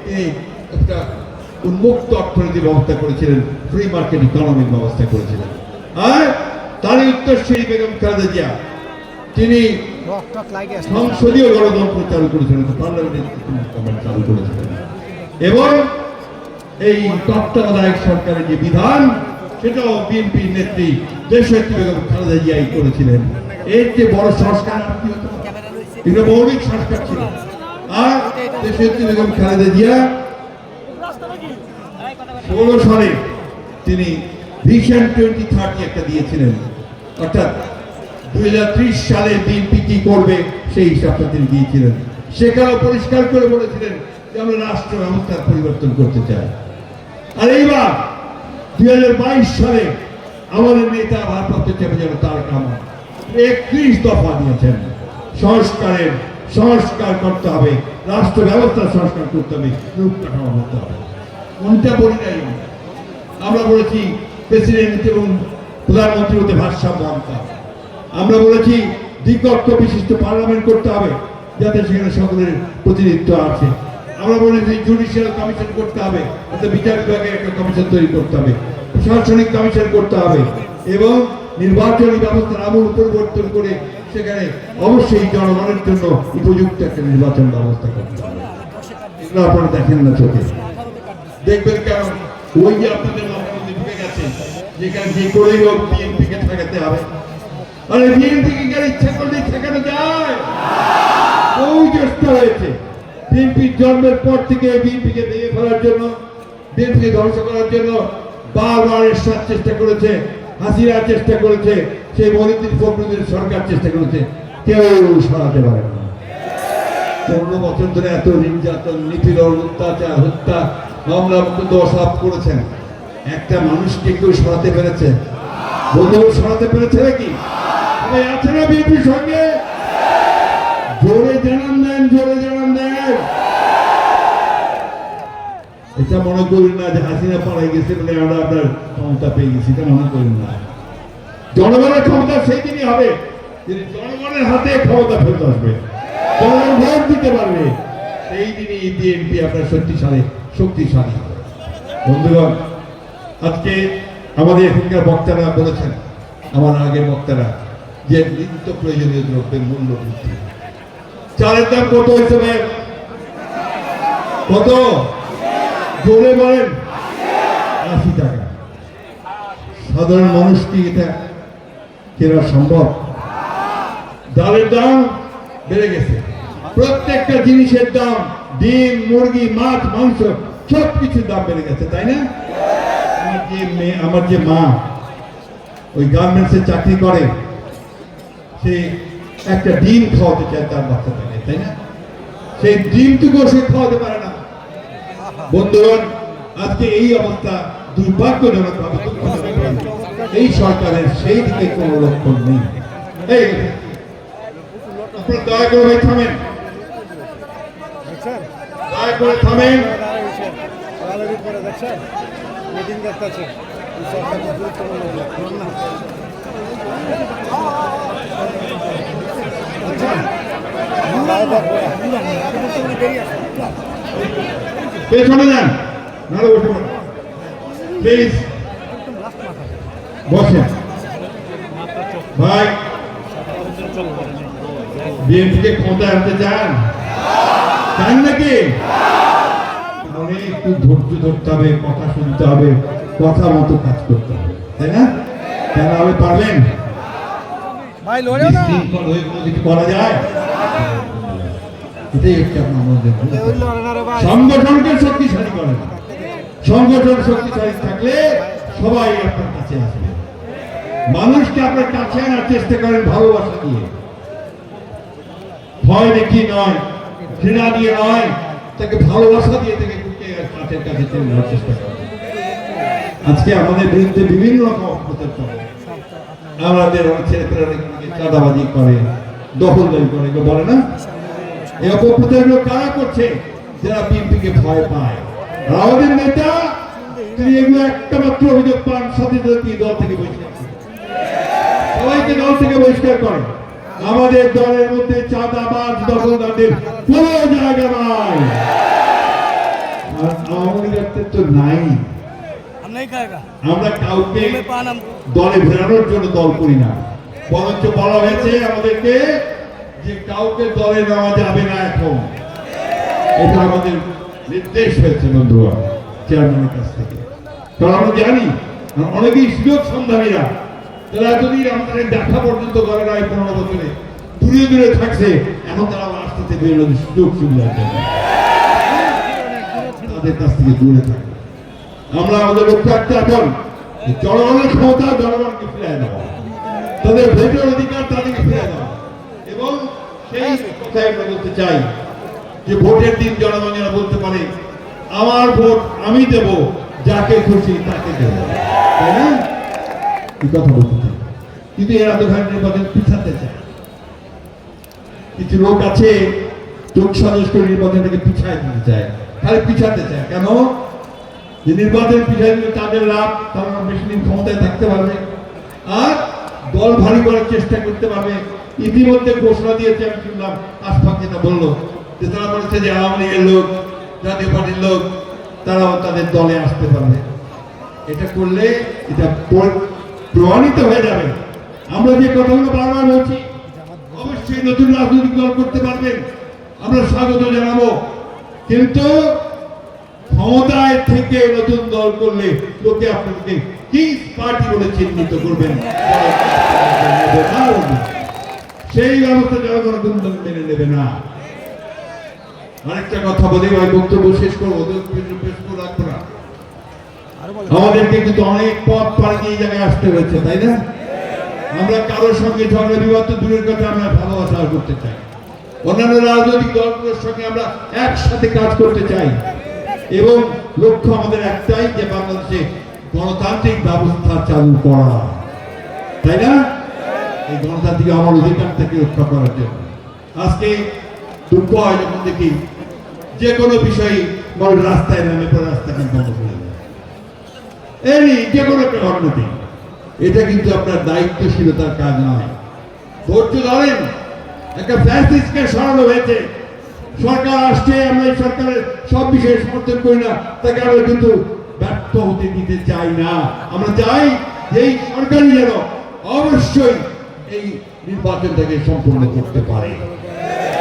তিনি উন্মুক্ত অর্থনীতির ব্যবস্থা করেছিলেন। ফ্রি মার্কেট ইকোনমির ব্যবস্থা করেছিলেন। আর তারই উত্তরসূরি বেগম খালেদা তিনি সংসদীয় গণতন্ত্র চালু করেছিলেন চালু করেছিলেন। এবং এই তত্ত্বাবধায়ক সরকারের যে বিধান, সেটাও বিএনপি নেত্রী দেশনেত্রী বেগম খালেদা জিয়াই করেছিলেন। এর যে বড় সংস্কার মৌলিক সংস্কার ছিল। আর দেশনেত্রী বেগম খালেদা জিয়া, ষোলো সালে তিনি ভিশন টোয়েন্টি থার্টি একটা দিয়েছিলেন। অর্থাৎ দুই সালে বিএনপি কি করবে সেই হিসাবটা তিনি দিয়েছিলেন। সেখানেও পরিষ্কার করে বলেছিলেন যে আমরা রাষ্ট্র ব্যবস্থার পরিবর্তন করতে চাই। আর এইবার দুই হাজার বাইশ সালে আমাদের নেতা ভারপ্রাপ্ত চেপে যেন তার কামা একত্রিশ দফা দিয়েছেন। সংস্কারের সংস্কার করতে হবে। রাষ্ট্র ব্যবস্থা সংস্কার করতে হবে। রূপ কাঠামো করতে হবে। কোনটা বলি নাই আমরা। বলেছি প্রেসিডেন্ট এবং প্রধানমন্ত্রীর মধ্যে ভারসাম্য আনতে হবে। আমরা বলেছি দ্বিকক্ষ বিশিষ্ট পার্লামেন্ট করতে হবে, যাতে সেখানে সকলের প্রতিনিধিত্ব আছে। আমরা বলেছি জুডিশিয়াল কমিশন করতে হবে অর্থাৎ বিচার বিভাগের একটা কমিশন তৈরি করতে হবে। প্রশাসনিক কমিশন করতে হবে এবং নির্বাচনী ব্যবস্থার আমূল পরিবর্তন করে সেখানে অবশ্যই জনগণের জন্য উপযুক্ত একটা নির্বাচন ব্যবস্থা করতে হবে। এগুলো দেখেন না চোখে। দেখবেন কারণ ওই যে আপনাদের ঢুকে গেছে, যেখানে যে করেই হোক বিএনপি কে ঠেকাতে হবে। আরে বিএনপি কি কার ইচ্ছা করলে যায়? চেষ্টা হয়েছে। বিএনপির জন্মের পর থেকে বিএনপি কে ভেঙে ফেলার জন্য বিএনপি কে ধ্বংস করার জন্য বারবার এরশাদ চেষ্টা করেছে। হাসিনা চেষ্টা করেছে, সেই মহিউদ্দিন ফখরুদ্দিন সরকার চেষ্টা করেছে, কেউ সরাতে পারে না। পনেরো বছর ধরে এত নির্যাতন, নিপীড়ন, অত্যাচার, হত্যা, মামলা দশাপ করেছেন। একটা মানুষকে কেউ সরাতে পেরেছে? বন্ধু সরাতে পেরেছে নাকি আছে না বিএনপির সঙ্গে? জোরে জানান দেন, জোরে জানান দেন। এটা মনে করেন না যে হাসিনা পালাই গেছে বলে আমরা আপনার ক্ষমতা পেয়ে গেছি, এটা মনে করেন না। জনগণের ক্ষমতা সেই দিনই হবে জনগণের হাতে ক্ষমতা ফেরত আসবে, জনগণ ভোট দিতে পারবে সেই দিনই বিএনপি আপনার শক্তিশালী শক্তিশালী বন্ধুগণ, আজকে আমাদের এখানকার বক্তারা বলেছেন, আমার আগের বক্তারা, যে নিত্য প্রয়োজনীয় দ্রব্যের মূল্য বৃদ্ধি। চালের দাম কত হয়েছে কত? জোরে বলেন। আশি টাকা। সাধারণ মানুষ কি এটা কেনা সম্ভব? ডালের দাম বেড়ে গেছে। প্রত্যেকটা জিনিসের দাম, ডিম, মুরগি, মাছ, মাংস সব কিছুর দাম বেড়ে গেছে, তাই না? আমার যে মেয়ে, আমার যে মা, ওই গার্মেন্টসে চাকরি করে, সে একটা ডিম খাওয়াতে চায় তার বাচ্চাটাকে, তাই না? সেই ডিমটুকু সে খাওয়াতে পারে না। বন্ধুগণ, আজকে এই অবস্থা দুর্ভাগ্যজনক এই সরকারের সেই দিকে কোনো লক্ষণ নেই। দয়া করে থামেন। দয়া করে থামেন। দেখতেছে পেছনে যান। নাহলে বসে প্লিজ বসেন। ভাই বিএনপিকে ক্ষমতায় আনতে চান? চান নাকি? তাহলে একটু ধৈর্য ধরতে হবে কথা শুনতে হবে কথা মতো কাজ করতে হবে। তাই না? কেন হবে পারবেন? ভাই লড়েও না। করা যায়? এটাই হচ্ছে আপনার আমাদের সংগঠনকে শক্তিশালী করেন সংগঠন শক্তিশালী থাকলে সবাই আপনার কাছে আসবে। মানুষকে আপনার কাছে আনার চেষ্টা করেন ভালোবাসা দিয়ে। ভয় দেখিয়ে নয় ঘৃণা দিয়ে নয় তাকে ভালোবাসা দিয়ে তাকে কাছের কাছে টেনে নেওয়ার চেষ্টা করেন। আজকে আমাদের বিরুদ্ধে বিভিন্ন রকম অপপ্রচার করে আমাদের অনেক ছেলেপেলেরা অনেকে চাঁদাবাজি করে দখলদারি করে বলে না? এই অপপ্রচারগুলো কারা করছে? যারা বিএনপিকে ভয় পায়। রাওয়ালের নেতা তিনি এগুলো একটা মাত্র অভিযোগ পান সাথে তিনি দল থেকে বহিষ্কার সবাইকে দল থেকে বহিষ্কার করে আমাদের দলের মধ্যে চাঁদাবাজ দখলদারদের কোন জায়গা নাই। আর আওয়ামী লীগের তো নাই। আমরা কাউকে দলে ফেরানোর জন্য দল করি না। বরঞ্চ বলা হয়েছে আমাদেরকে যে কাউকে দলে নেওয়া যাবে না এখন এটা আমাদের নির্দেশ হয়েছে, বন্ধুরা, চেয়ারম্যানের কাছ থেকে। কারণ আমরা জানি অনেকেই সুযোগ সন্ধানীরা, যারা এতদিন আমাদের দেখা পর্যন্ত করে নাই, পনেরো বছরে, দূরে দূরে থাকছে এখন তারা আবার আসতে বেরোনোর সুযোগ সুবিধা জন্য। তাদের কাছ থেকে দূরে থাকে। আমরা আমাদের লক্ষ্য একটা এখন জনগণের ক্ষমতা, জনগণকে ফিরে দেওয়া। তাদের ভোটের অধিকার তাদেরকে ফিরে দেওয়া। এবং সেই কথাই আমরা বলতে চাই যে ভোটের দিন জনগণ যেন বলতে পারে আমার ভোট আমি দেব যাকে খুশি তাকে দেব। তাই না? এই কথা বলতে চাই? কিন্তু এরা তো ভাই নির্বাচন পিছাতে চায়। কিছু লোক আছে যোগ সাজস করে নির্বাচনটাকে পিছায় দিতে চায়। খালি পিছাতে চায়। কেন? যে নির্বাচন পিছায় দিলে তাদের লাভ তারা বেশি দিন ক্ষমতায় থাকতে পারবে। আর দল ভারী করার চেষ্টা করতে পারবে। ইতিমধ্যে ঘোষণা দিয়েছে, আমি শুনলাম আশফাক যেটা বলল, যে তারা বলেছে যে আওয়ামী লীগের লোক, জাতীয় পার্টির লোক, তারাও তাদের দলে আসতে পারবে। এটা করলে এটা প্রমাণিত হয়ে যাবে। আমরা যে কথাগুলো বারবার বলছি, অবশ্যই নতুন রাজনৈতিক দল করতে পারবেন, আমরা স্বাগত জানাব। কিন্তু ক্ষমতায় থেকে নতুন দল করলে লোকে আপনাদেরকে কি পার্টি বলে চিহ্নিত করবেন। সেই ব্যবস্থা জনগণ কিন্তু মেনে নেবে না। আরেকটা কথা বলে, ভাই, বক্তব্য শেষ করব রাখব না। আমাদেরকে কিন্তু অনেক পথ পাড়ি দিয়ে জায়গায় আসতে হয়েছে, তাই না? আমরা কারোর সঙ্গে ঝগড়া বিবাদ তো দূরের কথা, আমরা ভালোবাসা করতে চাই। অন্যান্য রাজনৈতিক দলগুলোর সঙ্গে আমরা একসাথে কাজ করতে চাই। এবং লক্ষ্য আমাদের একটাই যে বাংলাদেশে গণতান্ত্রিক ব্যবস্থা চালু করা। তাই না? এই গণতান্ত্রিক আমার অধিকার থেকে রক্ষা করার জন্য। আজকে দুঃখ হয় যখন দেখি যে কোনো বিষয়ে মানুষ রাস্তায় নামে পরে রাস্তা কিন্তু বন্ধ করে দেয় যে কোনো একটা ঘটনাতে এটা কিন্তু আপনার দায়িত্বশীলতার কাজ নয়। ধৈর্য ধরেন, একটা ফ্যাসিস্টকে সরানো হয়েছে। সরকার আসছে, আমরা এই সরকারের সব বিষয়ে সমর্থন করি না, তাকে আমরা কিন্তু ব্যর্থ হতে দিতে চাই না। আমরা চাই যে এই সরকারই যেন অবশ্যই এই নির্বাচন থেকে সম্পূর্ণ করতে পারে।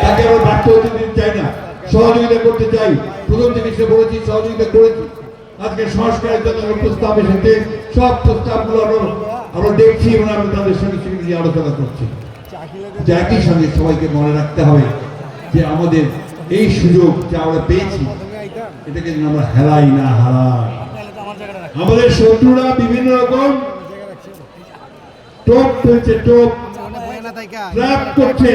তাকে আমরা ব্যর্থ হতে দিতে চাই না। সহযোগিতা করতে চাই। প্রথম থেকে সে বলেছি, সহযোগিতা করেছি। আজকে সংস্কারের জন্য প্রস্তাব এসেছে। সব প্রস্তাবগুলো আমরা আমরা দেখছি এবং আমি তাদের সঙ্গে সঙ্গে নিয়ে আলোচনা করছি। যে একই সঙ্গে সবাইকে মনে রাখতে হবে যে আমাদের এই সুযোগ যা আমরা পেয়েছি, এটাকে আমরা হেলাই না হারাই। আমাদের শত্রুরা বিভিন্ন রকম টোপ ফেলছে টোপ। ট্র্যাপ করছে।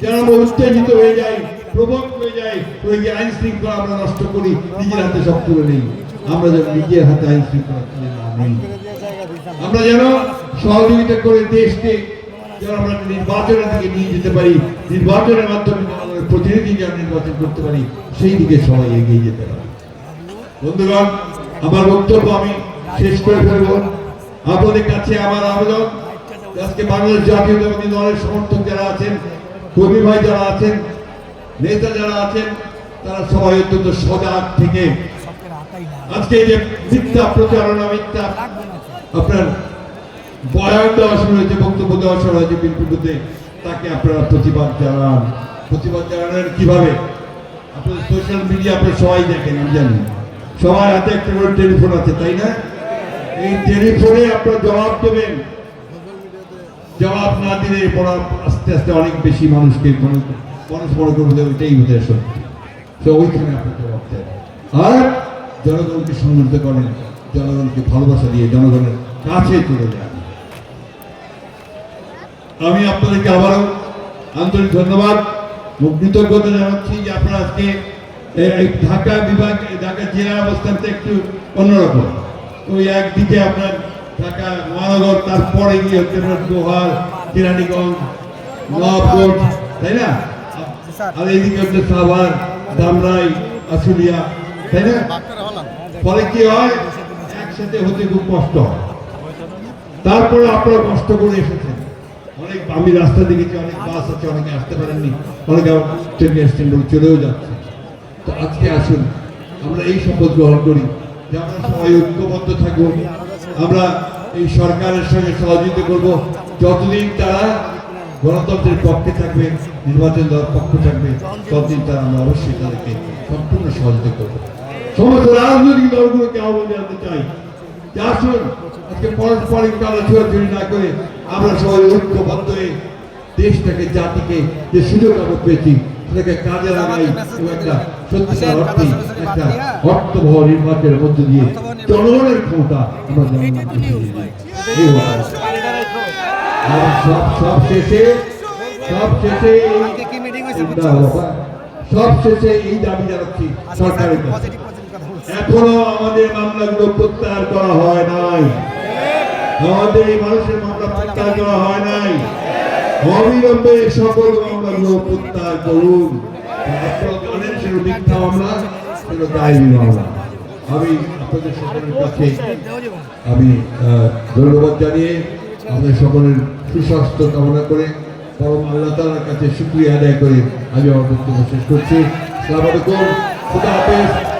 যেন আমরা উত্তেজিত হয়ে যাই প্রবক হয়ে যাই হয়ে গিয়ে আইন শৃঙ্খলা আমরা নষ্ট করি, নিজের হাতে সব তুলে নেই। আমরা যেন নিজের হাতে আইন শৃঙ্খলা তুলে না নেই। আমরা যেন সহযোগিতা করে দেশকে যেন আমরা নির্বাচনের দিকে নিয়ে যেতে পারি, নির্বাচনের মাধ্যমে প্রতিনিধি যেন নির্বাচন করতে পারি, সেই দিকে সবাই এগিয়ে যেতে পারি। বন্ধুগণ, আমার বক্তব্য আমি শেষ করে ফেলব। আপনাদের কাছে আমার আবেদন। আজকে বাংলাদেশ জাতীয়তাবাদী দলের সমর্থক যারা আছেন কবি ভাই যারা আছেন, নেতা যারা আছেন, তারা সবাই অত্যন্ত সজাগ থেকে আজকে যে মিথ্যা প্রচারণা, মিথ্যা আপনার বয়ান দেওয়া শুরু হয়েছে, বক্তব্য দেওয়া শুরু হয়েছে বিলকুলতে তাকে আপনারা প্রতিবাদ জানান। প্রতিবাদ জানান কীভাবে? আপনার সোশ্যাল মিডিয়া আপনি সবাই দেখেন, আমি জানি। সবার হাতে একটা করে টেলিফোন আছে, তাই না? এই টেলিফোনে আপনারা জবাব দেবেন। জবাব না দিলে পড়া আস্তে আস্তে অনেক বেশি মানুষকে মনে মানুষ মনে করবে ওইটাই সত্যি। তো ওইখানে আপনার জবাব দেন। আর জনগণকে সংগঠিত করেন, জনগণকে ভালোবাসা দিয়ে জনগণের কাছে চলে যান আমি আপনাদেরকে আবারও আন্তরিক ধন্যবাদ কৃতজ্ঞতা জানাচ্ছি যে আপনারা আজকে ঢাকা বিভাগ, ঢাকা জেলার অবস্থানটা একটু অন্যরকম। ওই একদিকে আপনার ঢাকা মহানগর, তারপরে গিয়ে হচ্ছে দোহার তাই না? আর এইদিকে হচ্ছে সাভার, দামরাই তাই না? কি হয়? একসাথে হতে খুব কষ্ট তারপরে আপনারা কষ্ট করে এসেছেন। অনেক আমি রাস্তা দেখেছি, অনেক বাস আছে, অনেকে আসতে পারেননি, অনেকে ট্রেনে বলে চলেও যাচ্ছে। তো আজকে আসুন, আমরা এই শপথ গ্রহণ করি যে আমরা সবাই ঐক্যবদ্ধ থাকব আমরা এই সরকারের সঙ্গে সহযোগিতা করব। যতদিন তারা গণতন্ত্রের পক্ষে থাকবে, নির্বাচন দেওয়ার পক্ষে থাকবে, ততদিন তারা আমরা অবশ্যই তাদেরকে সম্পূর্ণ সহযোগিতা করব। সমস্ত রাজনৈতিক দলগুলোকে আহ্বান জানাতে চাই। যে আসুন, আজকে পারস্পরিক কালো ছোড়াছুড়ি না করে আমরা সবাই ঐক্যবদ্ধ হয়ে দেশটাকে, জাতিকে যে সুযোগ আমরা পেয়েছি, সেটাকে কাজে লাগাই এবং একটা সত্যিকার অর্থে একটা অর্থবহ নির্বাচনের মধ্য দিয়ে জনগণের ক্ষমতা আমরা সব সব শেষে সব শেষে কি মিটিং না বাবা, সব শেষে এই দাবি জানাচ্ছি সরকারের কাছে। এখনও আমাদের মামলাগুলো প্রত্যাহার করা হয় নাই। আমাদের এই মানুষের মামলা প্রত্যাহার করা হয় নাই। অবিলম্বে সকল মামলাগুলো প্রত্যাহার করুন। আপনারা জানেন সেটা মিথ্যা মামলা সেটা দায়ী মামলা আমি আপনাদের সকলের কাছে আমি ধন্যবাদ জানিয়ে আপনাদের সকলের সুস্বাস্থ্য কামনা করে পরম আল্লাহ তালার কাছে শুক্রিয়া আদায় করে আমি আমার বক্তব্য শেষ করছি। সালাম আলাইকুম। খুদা হাফেজ।